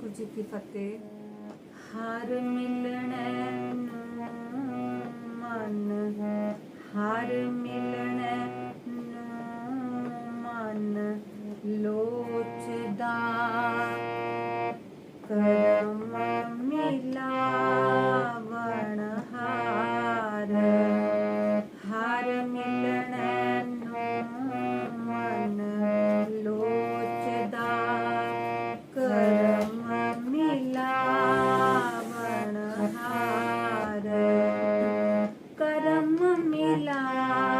ਕੁਝ ਕੀ ਫਤਿਹ। ਹਰ ਮਿਲਣੈ ਨੂੰ ਮਨ ਹੈ ਹਰ Camila.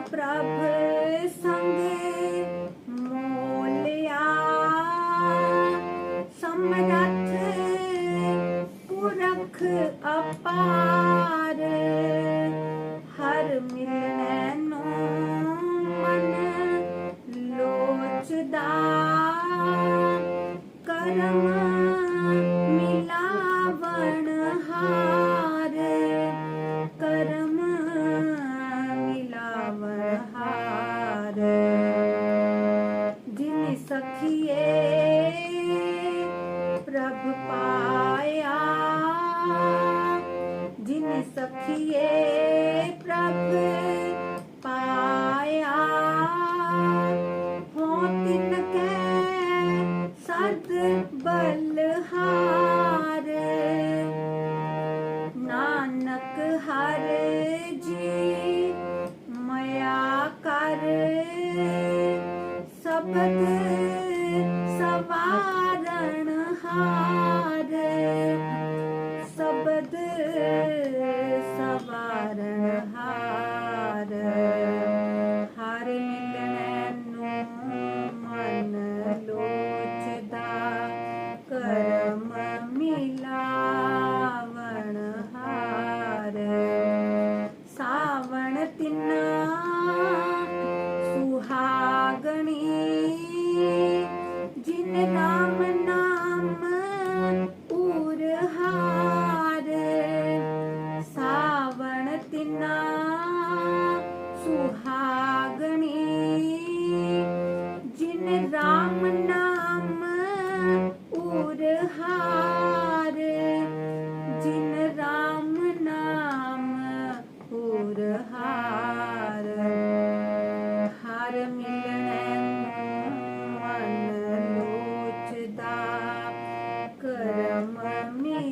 ਪ੍ਰਭ ਸੰਗ ਮੋਲਿਆ। ਸਮਰੱਥ ਪੁਰਖ ਅਪਾਰ ਹਰ ਮਿਲੈ ਨੋ ਮਨ ਲੋਚਦਾ। ਕਰਮ ਸਖੀਏ ਪ੍ਰਭ ਪਾਇਆ ਹੋ ਤਿਨ ਕੈ ਸਦ ਬਲਹਾਰ ਨਾਨਕ ਹਰ ਜੀ ਮਇਆ ਕਰ ਸਬਦ me.